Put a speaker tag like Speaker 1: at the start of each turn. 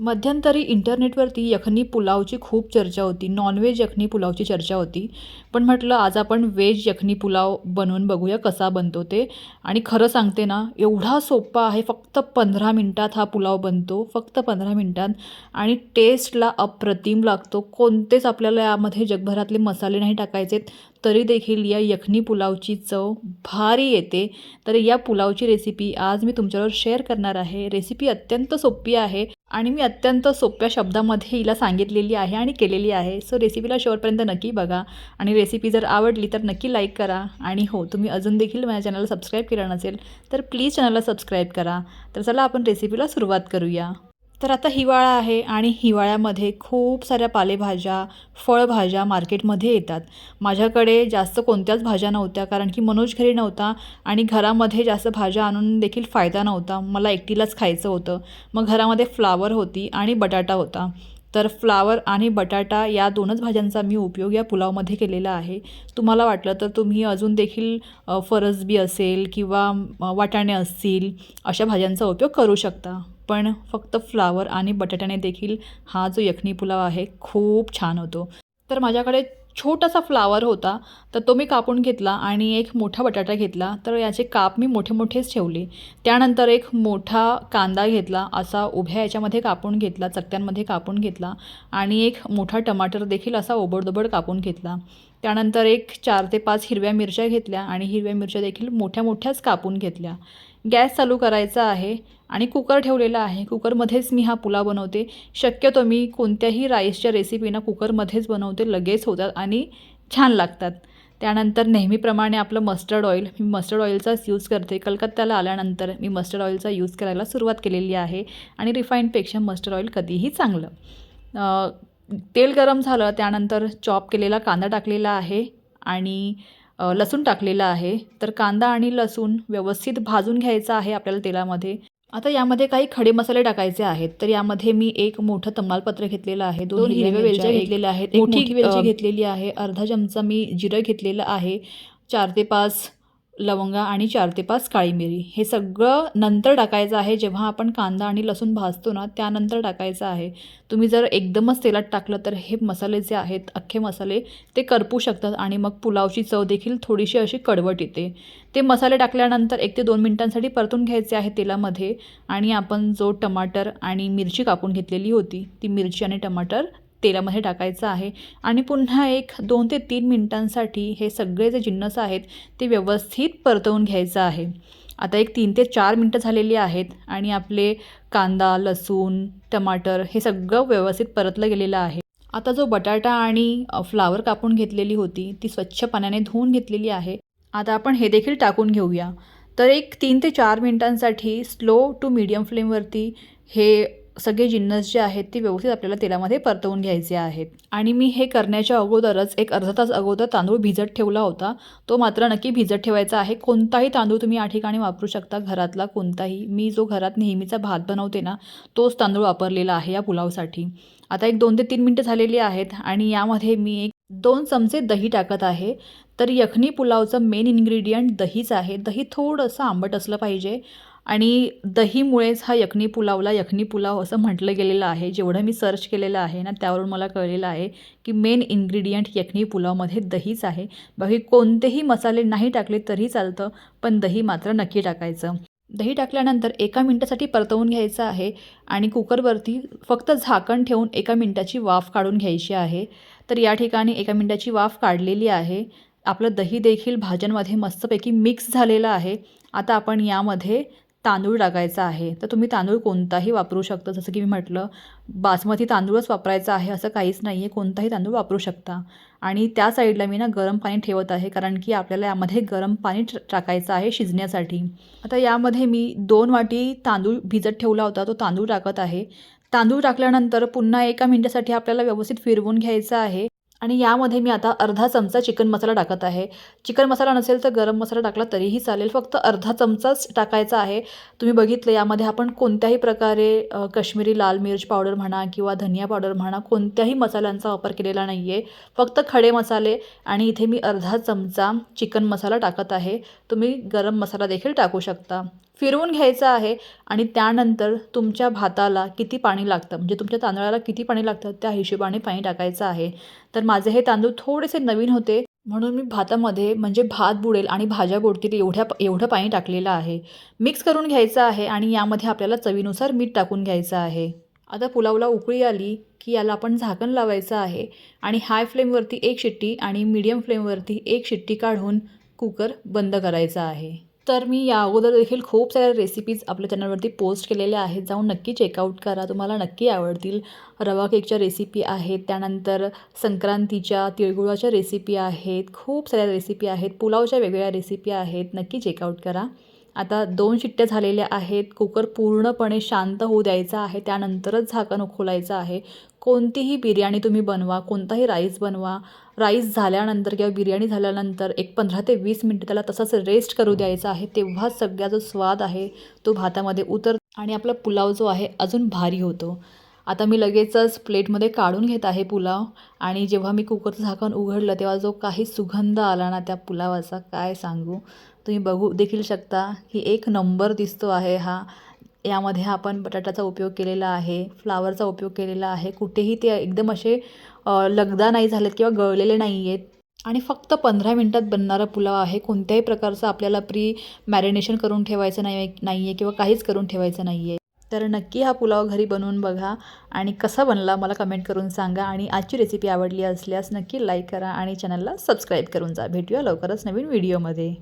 Speaker 1: मध्यंतरी इंटरनेटवरती यखनी पुलावची खूप चर्चा होती. नॉनव्हेज यखनी पुलावची चर्चा होती. पण म्हटलं आज आपण व्हेज यखनी पुलाव बनवून बघूया कसा बनतो ते. आणि खरं सांगते ना एवढा सोपा आहे फक्त पंधरा मिनटात हा पुलाव बनतो. फक्त पंधरा मिनटात. आणि टेस्टला अप्रतिम लागतो. कोणतेच आपल्याला यामध्ये जगभरातले मसाले नाही टाकायचे तरी देखील या यखनी पुलावची चव भारी येते. तर या पुलावची रेसिपी आज मी तुमच्यावर शेअर करणार आहे. रेसिपी अत्यंत सोपी आहे आणि मी अत्यंत सोप्या शब्दामध्ये हिला सांगितलेली आहे आणि केलेली आहे. सो रेसिपीला शेवटपर्यंत नक्की बघा आणि रेसिपी जर आवडली तर नक्की लाईक करा. आणि हो तुम्ही अजून देखील माझ्या चॅनलला सबस्क्राईब केलं नसेल तर प्लीज चॅनलला सबस्क्राईब करा. तर चला आपण रेसिपीला सुरुवात करूया. तर आता हिवाळा आहे आणि हिवाळ्यामध्ये खूप साऱ्या पालेभाज्या फळभाज्या मार्केटमध्ये येतात. माझ्याकडे जास्त कोणत्याच भाज्या नव्हत्या कारण की मनोज घरी नव्हता आणि घरामध्ये जास्त भाज्या आणून देखील फायदा नव्हता. मला एकटीलाच खायचं होतं. मग घरामध्ये फ्लावर होती आणि बटाटा होता. तर फ्लावर आणि बटाटा या दोनच भाज्यांचा मी उपयोग या पुलावमध्ये केलेला आहे. तुम्हाला वाटलं तर तुम्ही अजून देखील फरसबी असेल किंवा वाटाणे असतील अशा भाज्यांचा उपयोग करू शकता. पण फक्त फ्लावर आणि बटाट्याने देखील हा जो यखनी पुलाव आहे खूप छान होतो. तर माझ्याकडे छोटासा फ्लावर होता तर तो मी कापून घेतला आणि एक मोठा बटाटा घेतला तर याचे काप मी मोठे मोठेच ठेवले. त्यानंतर एक मोठा कांदा घेतला असा उभ्या याच्यामध्ये कापून घेतला चकत्यांमध्ये कापून घेतला आणि एक मोठा टमाटर देखील असा ओबडदोबड कापून घेतला. त्यानंतर एक चार ते पाच हिरव्या मिरच्या घेतल्या आणि हिरव्या मिरच्या देखील मोठ्या मोठ्याच कापून घेतल्या. गॅस चालू करायचा आहे. आणि कुकर ठेवलेला आहे. कुकरमध्येच मी हा पुलाव बनवते. शक्यतो मी कोणत्याही राईसच्या रेसिपीना कुकरमध्येच बनवते. लगेच होतात आणि छान लागतात. त्यानंतर नेहमीप्रमाणे आपलं मस्टर्ड ऑइल मी मस्टर्ड ऑइलचाच यूज करते. कलकत्त्याला आल्यानंतर मी मस्टर्ड ऑइलचा यूज करायला सुरुवात केलेली आहे. आणि रिफाईंडपेक्षा मस्टर्ड ऑइल कधीही चांगलं. तेल गरम झालं त्यानंतर चॉप केलेला कांदा टाकलेला आहे आणि लसूण टाकलेला आहे. तर कांदा आणि लसूण व्यवस्थित भाजून घ्यायचा आहे आपल्याला तेलामध्ये. आता यामध्ये काही खडे मसाले टाकायचे आहेत. तर यामध्ये मी एक मोठं तमालपत्र घेतलेलं आहे. दोन हिरव्या वेलच्या घेतलेल्या आहेत. एक मोठी वेलची घेतलेली आहे. अर्धा चमचा मी जिरं घेतलेलं आहे. चार ते पाच लवंगा आणि चार ते पाच काळी मिरी. हे सगळं नंतर टाकायचं आहे. जेव्हा आपण कांदा आणि लसूण भाजतो ना त्यानंतर टाकायचं आहे. तुम्ही जर एकदमच तेलात टाकलं तर हे मसाले जे आहेत अख्खे मसाले ते करपू शकतात आणि मग पुलावची चव देखील थोडीशी अशी कडवट येते. ते मसाले टाकल्यानंतर एक ते दोन मिनटांसाठी परतून घ्यायचे आहे तेलामध्ये आणि आपण जो टमाटर आणि मिरची कापून घेतलेली होती ती मिरची आणि टमाटर तेलामध्ये टाकायचं आहे. आणि पुन्हा एक दोन ते तीन मिनटांसाठी हे सगळे जे जिन्नस आहेत ते व्यवस्थित परतवून घ्यायचं आहे. आता एक तीन ते चार मिनटं झालेली आहेत आणि आपले कांदा लसूण टमाटर हे सगळं व्यवस्थित परतलं गेलेलं आहे. आता जो बटाटा आणि फ्लावर कापून घेतलेली होती ती स्वच्छ पाण्याने धुवून घेतलेली आहे. आता आपण हे देखील टाकून घेऊया. तर एक तीन ते चार मिनटांसाठी स्लो टू मीडियम फ्लेमवरती हे सगळे जिन्नस जे आहेत ते व्यवस्थित आपल्याला तेलामध्ये परतवून घ्यायचे आहेत. आणि मी हे करण्याच्या अगोदरच एक अर्धा तास अगोदर तांदूळ भिजत ठेवला होता. तो मात्र नक्की भिजत ठेवायचा आहे. कोणताही तांदूळ तुम्ही या ठिकाणी वापरू शकता. घरातला कोणताही. मी जो घरात नेहमीचा भात बनवते ना तोच तांदूळ वापरलेला आहे या पुलावसाठी. आता एक दोन ते तीन मिनटं झालेली आहेत आणि यामध्ये मी एक दोन चमचे दही टाकत आहे. तर यखनी पुलावचं मेन इन्ग्रेडियंट दहीच आहे. दही थोडंसं आंबट असलं पाहिजे. आणि दहीमुळेच हा यखनी पुलावला यखनी पुलाव असं म्हटलं गेलेलं आहे. जेवढं मी सर्च केलेलं आहे ना त्यावरून मला कळलेलं आहे की मेन इन्ग्रेडियंट यखनी पुलावमध्ये दहीच आहे. बाकी कोणतेही मसाले नाही टाकले तरी चालतं पण दही मात्र नक्की टाकायचं. दही टाकल्यानंतर एका मिनटासाठी परतवून घ्यायचं आहे आणि कुकरवरती फक्त झाकण ठेवून एका मिनटाची वाफ काढून घ्यायची आहे. तर या ठिकाणी एका मिनटाची वाफ काढलेली आहे. आपलं दही देखील भाज्यांमध्ये मस्तपैकी मिक्स झालेलं आहे. आता आपण यामध्ये तांदूळ टाकायचा आहे तर तुम्ही तांदूळ कोणताही वापरू शकता. जसं की मी म्हटलं बासमती तांदूळच वापरायचा आहे असं काहीच नाही आहे कोणताही तांदूळ वापरू शकता. आणि त्या साईडला मी ना गरम पाणी ठेवत आहे कारण की आपल्याला यामध्ये गरम पाणी टाकायचं आहे शिजण्यासाठी. आता यामध्ये मी दोन वाटी तांदूळ भिजत ठेवला होता तो तांदूळ टाकत आहे. तांदूळ टाकल्यानंतर पुन्हा एका मिनटासाठी आपल्याला व्यवस्थित फिरवून घ्यायचं आहे. आणि यामध्ये मी आता अर्धा चमचा चिकन मसाला टाकत आहे. चिकन मसाला नसेल तर गरम मसाला टाकला तरीही चालेल. फक्त अर्धा चमचाच टाकायचा आहे. तुम्ही बघितलं यामध्ये आपण कोणत्याही प्रकारे अ, काश्मीरी लाल मिर्च पावडर म्हणा किंवा धनिया पावडर म्हणा कोणत्याही मसाल्यांचा वापर केलेला नाही आहे फक्त खडे मसाले आणि इथे मी अर्धा चमचा चिकन मसाला टाकत आहे. तुम्ही गरम मसाला देखील टाकू शकता. फिरवून घ्यायचं आहे आणि त्यानंतर तुमच्या भाताला किती पाणी लागतं? म्हणजे तुमच्या तांदळाला किती पाणी लागतं? त्या हिशोबाने पाणी टाकायचं आहे. तर माझे हे तांदूळ थोडेसे नवीन होते. म्हणून मी भातामध्ये म्हणजे भात बुडेल आणि भाज्या बुडतील एवढ्या एवढं पाणी टाकलेलं आहे. मिक्स करून घ्यायचं आहे आणि यामध्ये आपल्याला चवीनुसार मीठ टाकून घ्यायचं आहे. आता पुलावला उकळी आली की याला आपण झाकण लावायचं आहे आणि हाय फ्लेमवरती एक शिट्टी आणि मीडियम फ्लेमवरती एक शिट्टी काढून कुकर बंद करायचा आहे. तर मी या अगोदर देखील खूप साऱ्या रेसिपीज आपल्या चॅनलवरती पोस्ट केलेल्या आहेत. जाऊन नक्की चेकआउट करा. तुम्हाला नक्की आवडतील. रवा केकच्या रेसिपी आहेत. त्यानंतर संक्रांतीच्या तिळगुळाच्या रेसिपी आहेत. खूप साऱ्या रेसिपी आहेत. पुलावच्या वेगवेगळ्या रेसिपी आहेत. नक्की चेकआउट करा. आता दोन शिट्ट्या झालेल्या आहेत. कुकर पूर्णपणे शांत होऊ द्यायचा आहे. त्यानंतरच झाकण उखोलायचं आहे. कोणतीही बिर्याणी तुम्ही बनवा कोणताही राईस बनवा राईस झाल्यानंतर किंवा बिर्याणी झाल्यानंतर एक पंधरा ते वीस मिनटं त्याला तसाच रेस्ट करू द्यायचा आहे. तेव्हाच सगळा जो स्वाद आहे तो भातामध्ये उतर आणि आपला पुलाव जो आहे अजून भारी होतो. आता मी लगेचच प्लेटमध्ये काढून घेत आहे पुलाव आणि जेव्हा मी कुकरचं झाकण उघडलं तेव्हा जो काही सुगंध आला ना त्या पुलावाचा काय सांगू? तुम्ही बघू देखील शकता की एक नंबर दिसतो आहे हा. यामध्ये आपण बटाट्याचा उपयोग केलेला आहे फ्लावरचा उपयोग केलेला आहे. कुठेही ते एकदम असे लगदा नाही झालेत किंवा गळलेले नाही आहेत आणि फक्त पंधरा मिनटात बनणारा पुलाव आहे. कोणत्याही प्रकारचं आपल्याला प्री मॅरिनेशन करून ठेवायचं नाही नाही आहे किंवा काहीच करून ठेवायचं नाही आहे तर नक्की हा पुलाव घरी बनवून बघा आणि कसा बनला मला कमेंट करून सांगा. आणि आजची रेसिपी आवडली असल्यास नक्की लाईक करा आणि चॅनलला सबस्क्राईब करून जा. भेटूया लवकरच नवीन व्हिडिओमध्ये